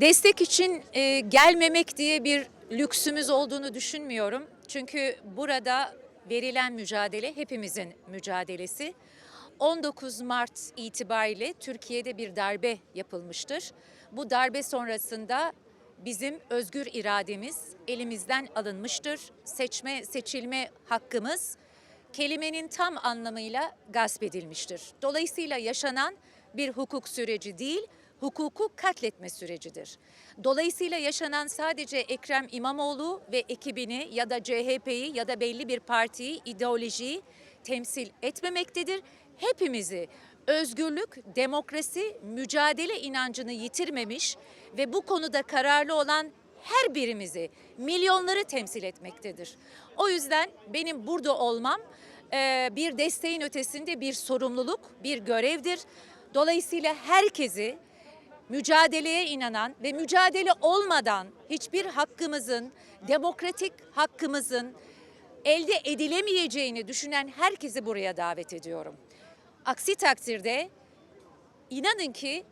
Destek için e, gelmemek diye bir lüksümüz olduğunu düşünmüyorum. Çünkü burada verilen mücadele hepimizin mücadelesi. 19 Mart itibariyle Türkiye'de bir darbe yapılmıştır. Bu darbe sonrasında bizim özgür irademiz elimizden alınmıştır. Seçme, seçilme hakkımız kelimenin tam anlamıyla gasp edilmiştir. Dolayısıyla yaşanan bir hukuk süreci değil, hukuku katletme sürecidir. Dolayısıyla yaşanan sadece Ekrem İmamoğlu ve ekibini ya da CHP'yi ya da belli bir partiyi, ideolojiyi temsil etmemektedir. Hepimizi özgürlük, demokrasi, mücadele inancını yitirmemiş ve bu konuda kararlı olan her birimizi, milyonları temsil etmektedir. O yüzden benim burada olmam eee, bir desteğin ötesinde bir sorumluluk, bir görevdir. Dolayısıyla herkesi mücadeleye inanan ve mücadele olmadan hiçbir hakkımızın, demokratik hakkımızın elde edilemeyeceğini düşünen herkesi buraya davet ediyorum. Aksi takdirde inanın ki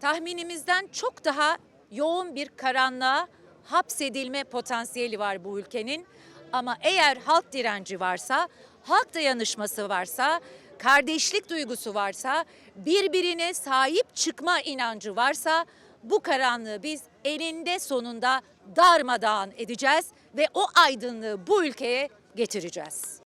tahminimizden çok daha yoğun bir karanlığa hapsedilme potansiyeli var bu ülkenin. Ama eğer halk direnci varsa, halk dayanışması varsa, kardeşlik duygusu varsa, birbirine sahip çıkma inancı varsa bu karanlığı biz eninde sonunda darmadağın edeceğiz ve o aydınlığı bu ülkeye getireceğiz.